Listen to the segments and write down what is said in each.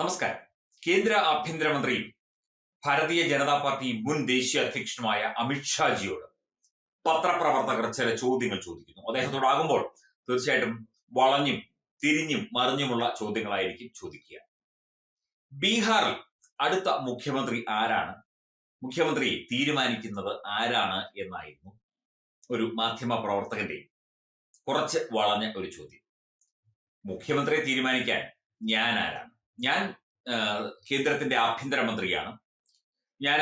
നമസ്കാരം. കേന്ദ്ര ആഭ്യന്തരമന്ത്രിയും ഭാരതീയ ജനതാ പാർട്ടി മുൻ ദേശീയ അധ്യക്ഷനുമായ അമിത്ഷാജിയോട് പത്രപ്രവർത്തകർ ചില ചോദ്യങ്ങൾ ചോദിക്കുന്നു. അദ്ദേഹത്തോടാകുമ്പോൾ തീർച്ചയായിട്ടും വളഞ്ഞും തിരിഞ്ഞും മറിഞ്ഞുമുള്ള ചോദ്യങ്ങളായിരിക്കും ചോദിക്കുക. ബീഹാറിൽ അടുത്ത മുഖ്യമന്ത്രി ആരാണ്? മുഖ്യമന്ത്രി തീരുമാനിക്കുന്നത് ആരാണ് എന്നായിരുന്നു ഒരു മാധ്യമ പ്രവർത്തകന്റെ കുറച്ച് വളഞ്ഞ ഒരു ചോദ്യം. മുഖ്യമന്ത്രിയെ തീരുമാനിക്കാൻ ഞാൻ ആരാണ്? ഞാൻ കേന്ദ്രത്തിന്റെ ആഭ്യന്തരമന്ത്രിയാണ്. ഞാൻ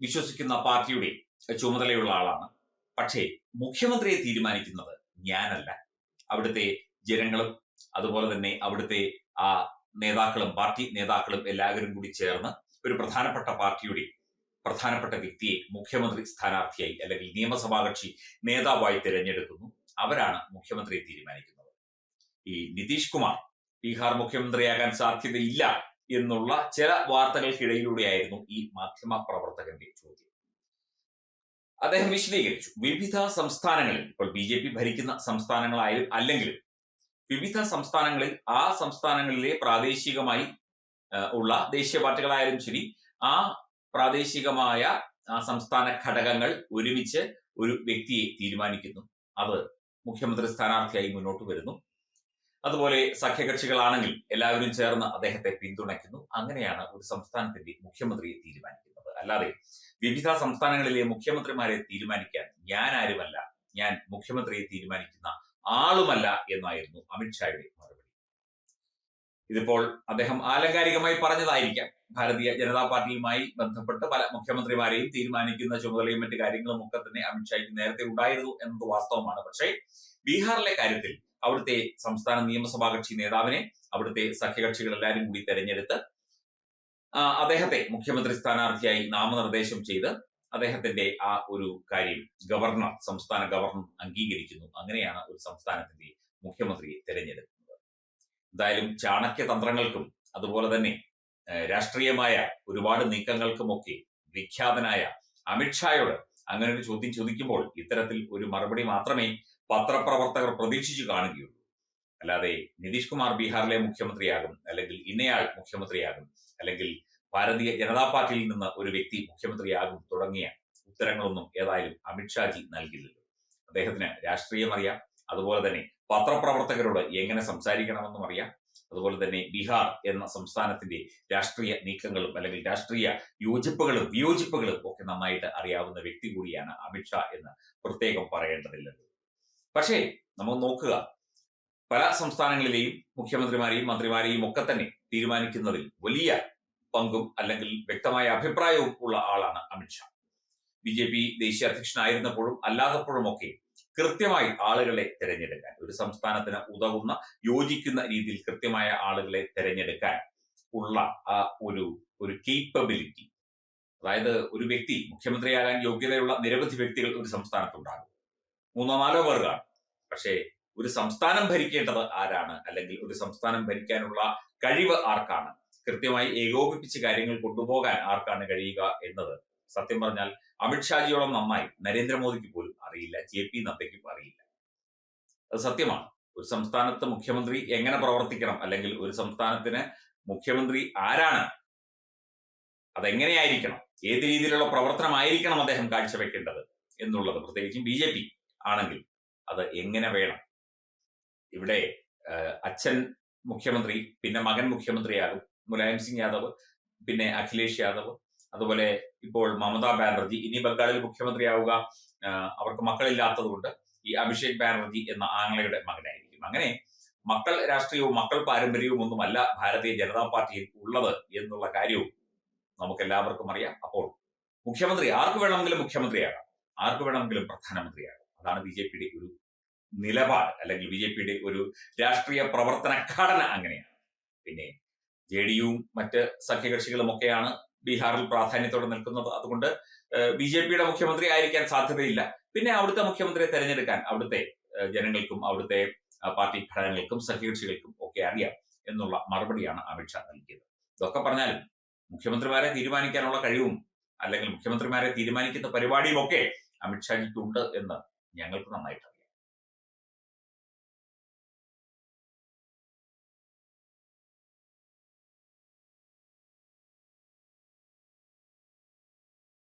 വിശ്വസിക്കുന്ന പാർട്ടിയുടെ ചുമതലയുള്ള ആളാണ്. പക്ഷേ മുഖ്യമന്ത്രിയെ തീരുമാനിക്കുന്നത് ഞാനല്ല. അവിടുത്തെ ജനങ്ങളും അതുപോലെ തന്നെ അവിടുത്തെ ആ നേതാക്കളും പാർട്ടി നേതാക്കളും എല്ലാവരും കൂടി ചേർന്ന് ഒരു പ്രധാനപ്പെട്ട പാർട്ടിയുടെ പ്രധാനപ്പെട്ട വ്യക്തിയെ മുഖ്യമന്ത്രി സ്ഥാനാർത്ഥിയായി അല്ലെങ്കിൽ നിയമസഭാ കക്ഷി നേതാവായി തിരഞ്ഞെടുക്കുന്നു. അവരാണ് മുഖ്യമന്ത്രിയെ തീരുമാനിക്കുന്നത്. ഈ നിതീഷ് കുമാർ ബീഹാർ മുഖ്യമന്ത്രിയാകാൻ സാധ്യതയില്ല എന്നുള്ള ചില വാർത്തകൾക്കിടയിലൂടെയായിരുന്നു ഈ മാധ്യമ പ്രവർത്തകന്റെ ചോദ്യം. അദ്ദേഹം വിശദീകരിച്ചു. വിവിധ സംസ്ഥാനങ്ങളിൽ ഇപ്പോൾ ബി ജെ പി ഭരിക്കുന്ന സംസ്ഥാനങ്ങളായാലും അല്ലെങ്കിലും വിവിധ സംസ്ഥാനങ്ങളിൽ ആ സംസ്ഥാനങ്ങളിലെ പ്രാദേശികമായി ഉള്ള ദേശീയ പാർട്ടികളായാലും ശരി ആ പ്രാദേശികമായ ആ സംസ്ഥാന ഘടകങ്ങൾ ഒരുമിച്ച് ഒരു വ്യക്തിയെ തീരുമാനിക്കുന്നു. അത് മുഖ്യമന്ത്രി സ്ഥാനാർത്ഥിയായി മുന്നോട്ട് വരുന്നു. അതുപോലെ സഖ്യകക്ഷികളാണെങ്കിൽ എല്ലാവരും ചേർന്ന് അദ്ദേഹത്തെ പിന്തുണയ്ക്കുന്നു. അങ്ങനെയാണ് ഒരു സംസ്ഥാനത്തിന്റെ മുഖ്യമന്ത്രിയെ തീരുമാനിക്കുന്നത്. അല്ലാതെ വിവിധ സംസ്ഥാനങ്ങളിലെ മുഖ്യമന്ത്രിമാരെ തീരുമാനിക്കാൻ ഞാൻ ആരുമല്ല ഞാൻ മുഖ്യമന്ത്രിയെ തീരുമാനിക്കുന്ന ആളുമല്ല എന്നായിരുന്നു അമിത്ഷായുടെ മറുപടി. ഇതിപ്പോൾ അദ്ദേഹം ആലങ്കാരികമായി പറഞ്ഞതായിരിക്കാം. ഭാരതീയ ജനതാ പാർട്ടിയുമായി ബന്ധപ്പെട്ട് പല മുഖ്യമന്ത്രിമാരെയും തീരുമാനിക്കുന്ന ചുമതലയും മറ്റു കാര്യങ്ങളും ഒക്കെ തന്നെ അമിത്ഷായ്ക്ക് നേരത്തെ ഉണ്ടായിരുന്നു എന്നത് വാസ്തവമാണ്. പക്ഷേ ബീഹാറിലെ കാര്യത്തിൽ അവിടുത്തെ സംസ്ഥാന നിയമസഭാ കക്ഷി നേതാവിനെ അവിടുത്തെ സഖ്യകക്ഷികൾ എല്ലാവരും കൂടി തെരഞ്ഞെടുത്ത് അദ്ദേഹത്തെ മുഖ്യമന്ത്രി സ്ഥാനാർത്ഥിയായി നാമനിർദ്ദേശം ചെയ്ത് അദ്ദേഹത്തിന്റെ ആ ഒരു കാര്യം ഗവർണർ സംസ്ഥാന ഗവർണർ അംഗീകരിക്കുന്നു. അങ്ങനെയാണ് ഒരു സംസ്ഥാനത്തിന്റെ മുഖ്യമന്ത്രിയെ തിരഞ്ഞെടുക്കുന്നത്. എന്തായാലും ചാണക്യ തന്ത്രങ്ങൾക്കും അതുപോലെ തന്നെ രാഷ്ട്രീയമായ ഒരുപാട് നീക്കങ്ങൾക്കുമൊക്കെ വിഖ്യാതനായ അമിത്ഷായോട് അങ്ങനെ ഒരു ചോദ്യം ചോദിക്കുമ്പോൾ ഇത്തരത്തിൽ ഒരു മറുപടി മാത്രമേ പത്രപ്രവർത്തകർ പ്രതീക്ഷിച്ചു കാണുകയുള്ളൂ. അല്ലാതെ നിതീഷ് കുമാർ ബീഹാറിലെ മുഖ്യമന്ത്രിയാകും അല്ലെങ്കിൽ ഇന്നയാൾ മുഖ്യമന്ത്രിയാകും അല്ലെങ്കിൽ ഭാരതീയ ജനതാ പാർട്ടിയിൽ നിന്ന് ഒരു വ്യക്തി മുഖ്യമന്ത്രിയാകും തുടങ്ങിയ ഉത്തരങ്ങളൊന്നും ഏതായാലും അമിത്ഷാജി നൽകില്ലല്ലോ. അദ്ദേഹത്തിന് രാഷ്ട്രീയം അറിയാം. അതുപോലെ തന്നെ പത്രപ്രവർത്തകരോട് എങ്ങനെ സംസാരിക്കണമെന്നും അറിയാം. അതുപോലെ തന്നെ ബീഹാർ എന്ന സംസ്ഥാനത്തിന്റെ രാഷ്ട്രീയ നീക്കങ്ങളും അല്ലെങ്കിൽ രാഷ്ട്രീയ യോജിപ്പുകളും വിയോജിപ്പുകളും ഒക്കെ നന്നായിട്ട് അറിയാവുന്ന വ്യക്തി കൂടിയാണ് അമിത്ഷാ എന്ന് പ്രത്യേകം പറയേണ്ടതില്ലല്ലോ. പക്ഷേ നമ്മൾ നോക്കുക. പല സംസ്ഥാനങ്ങളിലെയും മുഖ്യമന്ത്രിമാരെയും മന്ത്രിമാരെയും ഒക്കെ തന്നെ തീരുമാനിക്കുന്നതിൽ വലിയ പങ്കും അല്ലെങ്കിൽ വ്യക്തമായ അഭിപ്രായവും ഉള്ള ആളാണ് അമിത്ഷാ ബി ജെ പി ദേശീയ അധ്യക്ഷനായിരുന്നപ്പോഴും അല്ലാത്തപ്പോഴും ഒക്കെ കൃത്യമായി ആളുകളെ തിരഞ്ഞെടുക്കാൻ ഒരു സംസ്ഥാനത്തിന് ഉതകുന്ന യോജിക്കുന്ന രീതിയിൽ കൃത്യമായ ആളുകളെ തിരഞ്ഞെടുക്കാൻ ഉള്ള ആ ഒരു ഒരു കേപ്പബിലിറ്റി അതായത് ഒരു വ്യക്തി മുഖ്യമന്ത്രിയാകാൻ യോഗ്യതയുള്ള നിരവധി വ്യക്തികൾ ഒരു സംസ്ഥാനത്തുണ്ടാകും. മൂന്നോ നാലോ പേർ കാണും പക്ഷേ ഒരു സംസ്ഥാനം ഭരിക്കേണ്ടത് ആരാണ്? അല്ലെങ്കിൽ ഒരു സംസ്ഥാനം ഭരിക്കാനുള്ള കഴിവ് ആർക്കാണ്? കൃത്യമായി ഏകോപിപ്പിച്ച് കാര്യങ്ങൾ കൊണ്ടുപോകാൻ ആർക്കാണ് കഴിയുക എന്നത്? സത്യം പറഞ്ഞാൽ അമിത്ഷാജിയോളം നന്നായി. നരേന്ദ്രമോദിക്ക് പോലും അറിയില്ല. ജെ പി നദ്ദയ്ക്കും അറിയില്ല. അത് സത്യമാണ്. ഒരു സംസ്ഥാനത്ത് മുഖ്യമന്ത്രി എങ്ങനെ പ്രവർത്തിക്കണം? അല്ലെങ്കിൽ ഒരു സംസ്ഥാനത്തിന് മുഖ്യമന്ത്രി ആരാണ്? അതെങ്ങനെയായിരിക്കണം? ഏത് രീതിയിലുള്ള പ്രവർത്തനമായിരിക്കണം അദ്ദേഹം കാഴ്ചവെക്കേണ്ടത് എന്നുള്ളത്? പ്രത്യേകിച്ചും ബി ജെ പി. ആണെങ്കിൽ അത് എങ്ങനെ വേണം? ഇവിടെ അച്ഛൻ മുഖ്യമന്ത്രി പിന്നെ മകൻ മുഖ്യമന്ത്രിയാകും മുലായം സിംഗ് യാദവ് പിന്നെ അഖിലേഷ് യാദവ്. അതുപോലെ ഇപ്പോൾ മമതാ ബാനർജി ഇനി ബംഗാളിൽ മുഖ്യമന്ത്രിയാവുക അവർക്ക് മക്കളില്ലാത്തത് കൊണ്ട് ഈ അഭിഷേക് ബാനർജി എന്ന ആംഗ്ലയുടെ മകനായിരിക്കും. അങ്ങനെ മക്കൾ രാഷ്ട്രീയവും മക്കൾ പാരമ്പര്യവും ഒന്നുമല്ല ഭാരതീയ ജനതാ പാർട്ടിയിൽ ഉള്ളത് എന്നുള്ള കാര്യവും നമുക്ക് എല്ലാവർക്കും അറിയാം. അപ്പോൾ മുഖ്യമന്ത്രി ആർക്ക് വേണമെങ്കിലും മുഖ്യമന്ത്രിയാകാം? ആർക്ക് വേണമെങ്കിലും പ്രധാനമന്ത്രിയാകാം? അതാണ് ബി ജെ പിയുടെ ഒരു നിലപാട് അല്ലെങ്കിൽ ബി ജെ പിയുടെ ഒരു രാഷ്ട്രീയ പ്രവർത്തന ഘടന അങ്ങനെയാണ്. പിന്നെ ജെ ഡി യുവും മറ്റ് സഖ്യകക്ഷികളും ഒക്കെയാണ് ബീഹാറിൽ പ്രാധാന്യത്തോടെ നിൽക്കുന്നത്. അതുകൊണ്ട് ബി ജെ പിയുടെ മുഖ്യമന്ത്രി ആയിരിക്കാൻ സാധ്യതയില്ല. പിന്നെ അവിടുത്തെ മുഖ്യമന്ത്രിയെ തെരഞ്ഞെടുക്കാൻ അവിടുത്തെ ജനങ്ങൾക്കും അവിടുത്തെ പാർട്ടി ഘടകങ്ങൾക്കും സഖ്യകക്ഷികൾക്കും ഒക്കെ അറിയാം എന്നുള്ള മറുപടിയാണ് അമിത്ഷാ നൽകിയത്. ഇതൊക്കെ പറഞ്ഞാലും മുഖ്യമന്ത്രിമാരെ തീരുമാനിക്കാനുള്ള കഴിവും അല്ലെങ്കിൽ മുഖ്യമന്ത്രിമാരെ തീരുമാനിക്കുന്ന പരിപാടിയും ഒക്കെ അമിത്ഷാജിക്കുണ്ട് എന്ന് ഞങ്ങൾക്ക് നന്നായിട്ട് അറിയാം.